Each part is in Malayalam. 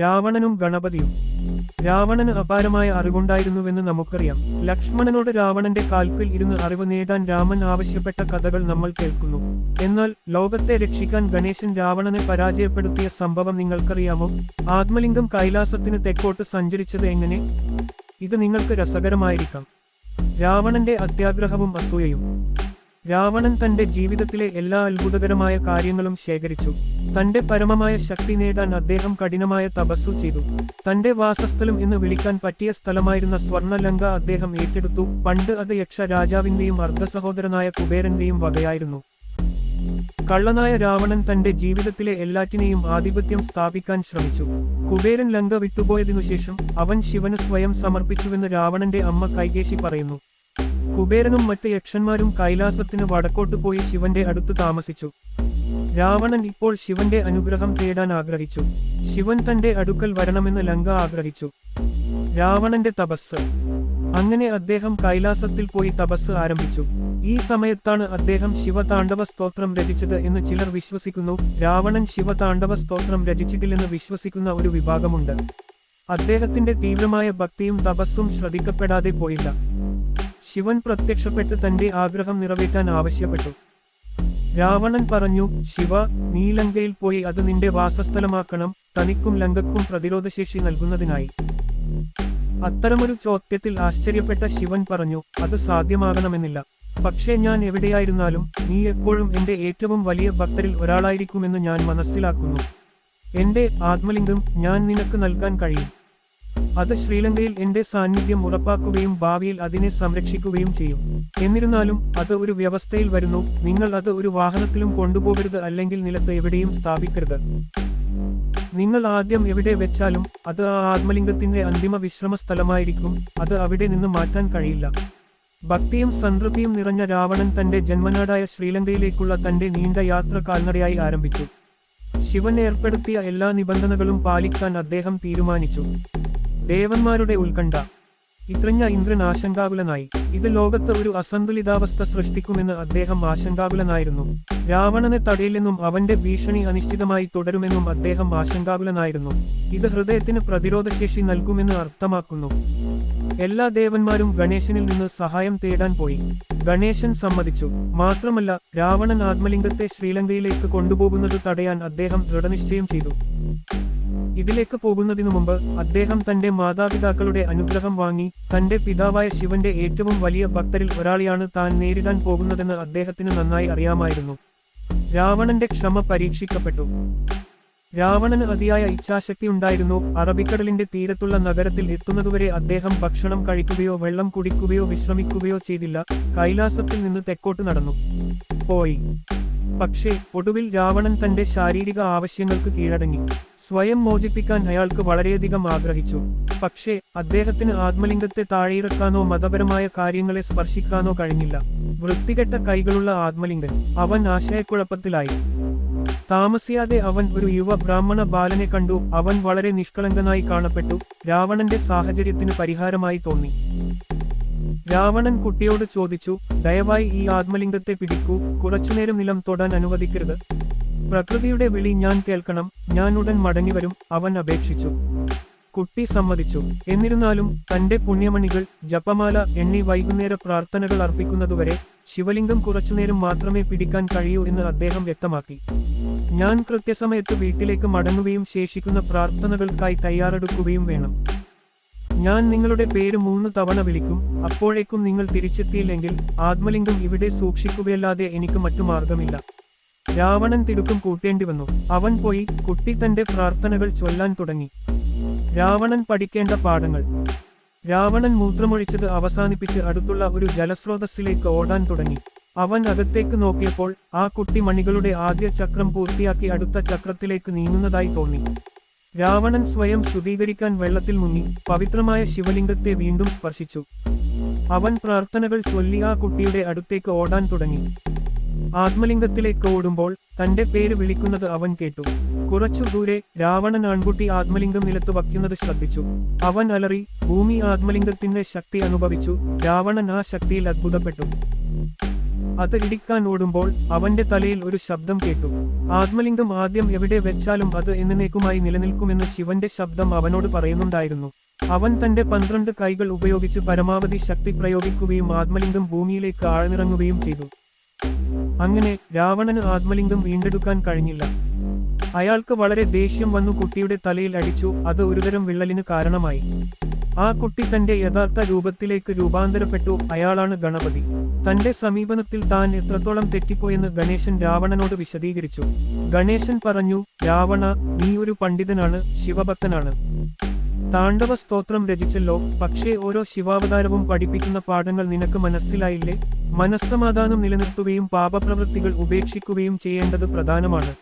രാവണനും ഗണപതിയും. രാവണന് അപാരമായ അറിവുണ്ടായിരുന്നുവെന്ന് നമുക്കറിയാം. ലക്ഷ്മണനോട് രാവണന്റെ കാൽക്കിൽ ഇരുന്ന് അറിവ് നേടാൻ രാമൻ ആവശ്യപ്പെട്ട കഥകൾ നമ്മൾ കേൾക്കുന്നു. എന്നാൽ ലോകത്തെ രക്ഷിക്കാൻ ഗണേശൻ രാവണനെ പരാജയപ്പെടുത്തിയ സംഭവം നിങ്ങൾക്കറിയാമോ? ആത്മലിംഗം കൈലാസത്തിന് തെക്കോട്ട് സഞ്ചരിച്ചത് എങ്ങനെ? ഇത് നിങ്ങൾക്ക് രസകരമായിരിക്കാം. രാവണന്റെ അത്യാഗ്രഹവും അസൂയയും. രാവണൻ തന്റെ ജീവിതത്തിലെ എല്ലാ അത്ഭുതകരമായ കാര്യങ്ങളും ശേഖരിച്ചു. തന്റെ പരമമായ ശക്തി നേടാൻ അദ്ദേഹം കഠിനമായ തപസ്സു ചെയ്തു. തന്റെ വാസസ്ഥലം എന്ന് വിളിക്കാൻ പറ്റിയ സ്ഥലമായിരുന്ന സ്വർണലങ്ക അദ്ദേഹം ഏറ്റെടുത്തു. പണ്ട് അത് യക്ഷ രാജാവിന്റെയും അർദ്ധസഹോദരനായ കുബേരന്റെയും വകയായിരുന്നു. കള്ളനായ രാവണൻ തന്റെ ജീവിതത്തിലെ എല്ലാറ്റിനെയും ആധിപത്യം സ്ഥാപിക്കാൻ ശ്രമിച്ചു. കുബേരൻ ലങ്ക വിട്ടുപോയതിനുശേഷം അവൻ ശിവന് സ്വയം സമർപ്പിച്ചുവെന്ന് രാവണന്റെ അമ്മ കൈകേശി പറയുന്നു. കുബേരനും മറ്റ് യക്ഷന്മാരും കൈലാസത്തിന് വടക്കോട്ട് പോയി ശിവന്റെ അടുത്ത് താമസിച്ചു. രാവണൻ ഇപ്പോൾ ശിവന്റെ അനുഗ്രഹം തേടാൻ ആഗ്രഹിച്ചു. ശിവൻ തന്റെ അടുക്കൽ വരണമെന്ന് ലങ്ക ആഗ്രഹിച്ചു. രാവണന്റെ തപസ്. അങ്ങനെ അദ്ദേഹം കൈലാസത്തിൽ പോയി തപസ് ആരംഭിച്ചു. ഈ സമയത്താണ് അദ്ദേഹം ശിവതാണ്ഡവ സ്തോത്രം രചിച്ചത് എന്ന് ചിലർ വിശ്വസിക്കുന്നു. രാവണൻ ശിവതാണ്ഡവ സ്തോത്രം രചിച്ചിട്ടില്ലെന്ന് വിശ്വസിക്കുന്ന ഒരു വിഭാഗമുണ്ട്. അദ്ദേഹത്തിന്റെ തീവ്രമായ ഭക്തിയും തപസ്സും ശ്രദ്ധിക്കപ്പെടാതെ പോയില്ല. ശിവൻ പ്രത്യക്ഷപ്പെട്ട് തന്റെ ആഗ്രഹം നിറവേറ്റാൻ ആവശ്യപ്പെട്ടു. രാവണൻ പറഞ്ഞു ശിവ നീ ലങ്കയിൽ പോയി അത് നിന്റെ വാസസ്ഥലമാക്കണം തനിക്കും ലങ്കക്കും പ്രതിരോധശേഷി നൽകുന്നതിനായി. അത്തരമൊരു ചോദ്യത്തിൽ ആശ്ചര്യപ്പെട്ട ശിവൻ പറഞ്ഞു അത് സാധ്യമാകണമെന്നില്ല. പക്ഷേ ഞാൻ എവിടെയായിരുന്നാലും നീ എപ്പോഴും എന്റെ ഏറ്റവും വലിയ ഭക്തരിൽ ഒരാളായിരിക്കുമെന്ന് ഞാൻ മനസ്സിലാക്കുന്നു. എന്റെ ആത്മലിംഗം ഞാൻ നിനക്ക് നൽകാൻ കഴിയും. അത് ശ്രീലങ്കയിൽ എന്റെ സാന്നിധ്യം ഉറപ്പാക്കുകയും ഭാവിയിൽ അതിനെ സംരക്ഷിക്കുകയും ചെയ്യും. എന്നിരുന്നാലും അത് ഒരു വ്യവസ്ഥയിൽ വരുന്നു. നിങ്ങൾ അത് ഒരു വാഹനത്തിലും കൊണ്ടുപോകരുത് അല്ലെങ്കിൽ നിലത്ത് എവിടെയും സ്ഥാപിക്കരുത്. നിങ്ങൾ ആദ്യം എവിടെ വെച്ചാലും അത് ആ ആത്മലിംഗത്തിന്റെ അന്തിമ വിശ്രമ സ്ഥലമായിരിക്കും അത് അവിടെ നിന്ന് മാറ്റാൻ കഴിയില്ല. ഭക്തിയും സംതൃപ്തിയും നിറഞ്ഞ രാവണൻ തന്റെ ജന്മനാടായ ശ്രീലങ്കയിലേക്കുള്ള തന്റെ നീണ്ട യാത്ര കാൽനടയായി ആരംഭിച്ചു. ശിവൻ ഏർപ്പെടുത്തിയ എല്ലാ നിബന്ധനകളും പാലിക്കാൻ അദ്ദേഹം തീരുമാനിച്ചു. ദേവന്മാരുടെ ഉത്കണ്ഠ. ഇത്രഞ്ഞ ഇന്ദ്രൻ ആശങ്കാകുലനായി. ഇത് ലോകത്ത് ഒരു അസന്തുലിതാവസ്ഥ സൃഷ്ടിക്കുമെന്ന് അദ്ദേഹം ആശങ്കാകുലനായിരുന്നു. രാവണനെ തടയില്ലെന്നും അവന്റെ ഭീഷണി അനിശ്ചിതമായി തുടരുമെന്നും അദ്ദേഹം ആശങ്കാകുലനായിരുന്നു. ഇത് ഹൃദയത്തിന് പ്രതിരോധശേഷി നൽകുമെന്ന് അർത്ഥമാക്കുന്നു. എല്ലാ ദേവന്മാരും ഗണേശനിൽ നിന്ന് സഹായം തേടാൻ പോയി. ഗണേശൻ സമ്മതിച്ചു. മാത്രമല്ല രാവണൻ ആത്മലിംഗത്തെ ശ്രീലങ്കയിലേക്ക് കൊണ്ടുപോകുന്നത് തടയാൻ അദ്ദേഹം ദൃഢനിശ്ചയം ചെയ്തു. ഇതിലേക്ക് പോകുന്നതിനു മുമ്പ് അദ്ദേഹം തന്റെ മാതാപിതാക്കളുടെ അനുഗ്രഹം വാങ്ങി തന്റെ പിതാവായ ശിവന്റെ ഏറ്റവും വലിയ ഭക്തരിൽ ഒരാളെയാണ് താൻ നേരിടാൻ പോകുന്നതെന്ന് അദ്ദേഹത്തിന് നന്നായി അറിയാമായിരുന്നു. രാവണന്റെ ക്ഷമ പരീക്ഷിക്കപ്പെട്ടു. രാവണന് അതിയായ ഇച്ഛാശക്തി ഉണ്ടായിരുന്നു. അറബിക്കടലിന്റെ തീരത്തുള്ള നഗരത്തിൽ എത്തുന്നതുവരെ അദ്ദേഹം ഭക്ഷണം കഴിക്കുകയോ വെള്ളം കുടിക്കുകയോ വിശ്രമിക്കുകയോ ചെയ്തില്ല. കൈലാസത്തിൽ നിന്ന് തെക്കോട്ട് നടന്നു. പോയി. പക്ഷേ ഒടുവിൽ രാവണൻ തന്റെ ശാരീരിക ആവശ്യങ്ങൾക്ക് കീഴടങ്ങി. സ്വയം മോചിപ്പിക്കാൻ അയാൾക്ക് വളരെയധികം ആഗ്രഹിച്ചു. പക്ഷേ അദ്ദേഹത്തിന് ആത്മലിംഗത്തെ താഴെയിറക്കാനോ മതപരമായ കാര്യങ്ങളെ സ്പർശിക്കാനോ കഴിഞ്ഞില്ല. വൃത്തികെട്ട കൈകളുള്ള ആത്മലിംഗൻ അവൻ ആശയക്കുഴപ്പത്തിലായി. താമസിയാതെ അവൻ ഒരു യുവ ബ്രാഹ്മണ ബാലനെ കണ്ടു. അവൻ വളരെ നിഷ്കളങ്കനായി കാണപ്പെട്ടു. രാവണന്റെ സാഹചര്യത്തിന് പരിഹാരമായി തോന്നി. രാവണൻ കുട്ടിയോട് ചോദിച്ചു ദയവായി ഈ ആത്മലിംഗത്തെ പിടിക്കൂ. കുറച്ചുനേരം നിലം തൊടാൻ അനുവദിക്കരുത്. പ്രകൃതിയുടെ വിളി ഞാൻ കേൾക്കണം ഞാൻ ഉടൻ മടങ്ങിവരും അവൻ അപേക്ഷിച്ചു. കുട്ടി സമ്മതിച്ചു. എന്നിരുന്നാലും തന്റെ പുണ്യമണികൾ ജപമാല എണ്ണി വൈകുന്നേര പ്രാർത്ഥനകൾ അർപ്പിക്കുന്നതുവരെ ശിവലിംഗം കുറച്ചുനേരം മാത്രമേ പിടിക്കാൻ കഴിയൂ എന്ന് അദ്ദേഹം വ്യക്തമാക്കി. ഞാൻ കൃത്യസമയത്ത് വീട്ടിലേക്ക് മടങ്ങുകയും ശേഷിക്കുന്ന പ്രാർത്ഥനകൾക്കായി തയ്യാറെടുക്കുകയും വേണം. ഞാൻ നിങ്ങളുടെ പേര് മൂന്ന് തവണ വിളിക്കും അപ്പോഴേക്കും നിങ്ങൾ തിരിച്ചെത്തിയില്ലെങ്കിൽ ആത്മലിംഗം ഇവിടെ സൂക്ഷിക്കുകയല്ലാതെ എനിക്ക് മറ്റു മാർഗമില്ല. രാവണൻ തിടുക്കം കൂട്ടേണ്ടി വന്നു. അവൻ പോയി കുട്ടി തന്റെ പ്രാർത്ഥനകൾ ചൊല്ലാൻ തുടങ്ങി. രാവണൻ പഠിക്കേണ്ട പാഠങ്ങൾ. രാവണൻ മൂത്രമൊഴിച്ചത് അവസാനിപ്പിച്ച് അടുത്തുള്ള ഒരു ജലസ്രോതസ്സിലേക്ക് ഓടാൻ തുടങ്ങി. അവൻ അകത്തേക്ക് നോക്കിയപ്പോൾ ആ കുട്ടി മണികളുടെ ആദ്യ ചക്രം പൂർത്തിയാക്കി അടുത്ത ചക്രത്തിലേക്ക് നീങ്ങുന്നതായി തോന്നി. രാവണൻ സ്വയം ശുദ്ധീകരിക്കാൻ വെള്ളത്തിൽ മുങ്ങി പവിത്രമായ ശിവലിംഗത്തെ വീണ്ടും സ്പർശിച്ചു. അവൻ പ്രാർത്ഥനകൾ ചൊല്ലി ആ കുട്ടിയുടെ അടുത്തേക്ക് ഓടാൻ തുടങ്ങി. ആത്മലിംഗത്തിലേക്ക് ഓടുമ്പോൾ തന്റെ പേര് വിളിക്കുന്നത് അവൻ കേട്ടു. കുറച്ചു ദൂരെ രാവണൻ ആൺകുട്ടി ആത്മലിംഗം നിലത്ത് വയ്ക്കുന്നത് ശ്രദ്ധിച്ചു. അവൻ അലറി ഭൂമി ആത്മലിംഗത്തിന്റെ ശക്തി അനുഭവിച്ചു. രാവണൻ ആ ശക്തിയിൽ അത്ഭുതപ്പെട്ടു. അത് ഇടിക്കാൻ ഓടുമ്പോൾ അവന്റെ തലയിൽ ഒരു ശബ്ദം കേട്ടു. ആത്മലിംഗം ആദ്യം എവിടെ വെച്ചാലും അത് എന്നേക്കുമായി നിലനിൽക്കുമെന്ന് ശിവന്റെ ശബ്ദം അവനോട് പറയുന്നുണ്ടായിരുന്നു. അവൻ തന്റെ പന്ത്രണ്ട് കൈകൾ ഉപയോഗിച്ച് പരമാവധി ശക്തി പ്രയോഗിക്കുകയും ആത്മലിംഗം ഭൂമിയിലേക്ക് ആഴ്ന്നിറങ്ങുകയും ചെയ്തു. അങ്ങനെ രാവണന് ആത്മലിംഗം വീണ്ടെടുക്കാൻ കഴിഞ്ഞില്ല. അയാൾക്ക് വളരെ ദേഷ്യം വന്നു കുട്ടിയുടെ തലയിൽ അടിച്ചു അത് ഒരുതരം വിള്ളലിന് കാരണമായി. ആ കുട്ടി തന്റെ യഥാർത്ഥ രൂപത്തിലേക്ക് രൂപാന്തരപ്പെട്ടു അയാളാണ് ഗണപതി. തന്റെ സമീപനത്തിൽ താൻ എത്രത്തോളം തെറ്റിപ്പോയെന്ന് ഗണേശൻ രാവണനോട് വിശദീകരിച്ചു. ഗണേശൻ പറഞ്ഞു രാവണ നീ ഒരു പണ്ഡിതനാണ് ശിവഭക്തനാണ്. താണ്ഡവ സ്തോത്രം രചിച്ചല്ലോ. പക്ഷേ ഓരോ ശിവാവതാരവും പഠിപ്പിക്കുന്ന പാഠങ്ങൾ നിനക്ക് മനസ്സിലായില്ലേ? മനസ്സമാധാനം നിലനിർത്തുകയും പാപപ്രവൃത്തികൾ ഉപേക്ഷിക്കുകയും ചെയ്യേണ്ടത് പ്രധാനമാണ്.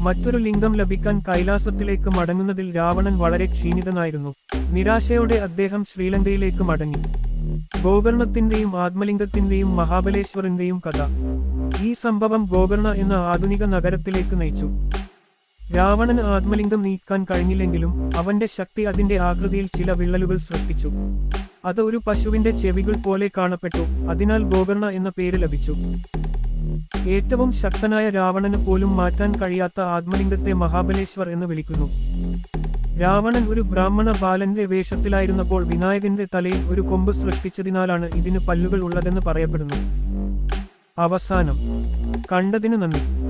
മറ്റൊരു ലിംഗം ലഭിക്കാൻ കൈലാസത്തിലേക്ക് മടങ്ങുന്നതിൽ രാവണൻ വളരെ ക്ഷീണിതനായിരുന്നു. നിരാശയോടെ അദ്ദേഹം ശ്രീലങ്കയിലേക്ക് മടങ്ങി. ഗോകർണത്തിന്റെയും ആത്മലിംഗത്തിന്റെയും മഹാബലേശ്വറിന്റെയും കഥ. ഈ സംഭവം ഗോകർണ എന്ന ആധുനിക നഗരത്തിലേക്ക് നയിച്ചു. രാവണന് ആത്മലിംഗം നീക്കാൻ കഴിഞ്ഞില്ലെങ്കിലും അവന്റെ ശക്തി അതിന്റെ ആകൃതിയിൽ ചില വിള്ളലുകൾ സൃഷ്ടിച്ചു. അത് ഒരു പശുവിന്റെ ചെവികൾ പോലെ കാണപ്പെട്ടു. അതിനാൽ ഗോകർണ എന്ന പേര് ലഭിച്ചു. ഏറ്റവും ശക്തനായ രാവണന് പോലും മാറ്റാൻ കഴിയാത്ത ആത്മലിംഗത്തെ മഹാബലേശ്വർ എന്ന് വിളിക്കുന്നു. രാവണൻ ഒരു ബ്രാഹ്മണ ബാലന്റെ വേഷത്തിലായിരുന്നപ്പോൾ വിനായകന്റെ തലയിൽ ഒരു കൊമ്പ് സൃഷ്ടിച്ചതിനാലാണ് ഇതിന് പല്ലുകൾ ഉള്ളതെന്ന് പറയപ്പെടുന്നു. അവസാനം. കണ്ടതിന് നന്ദി.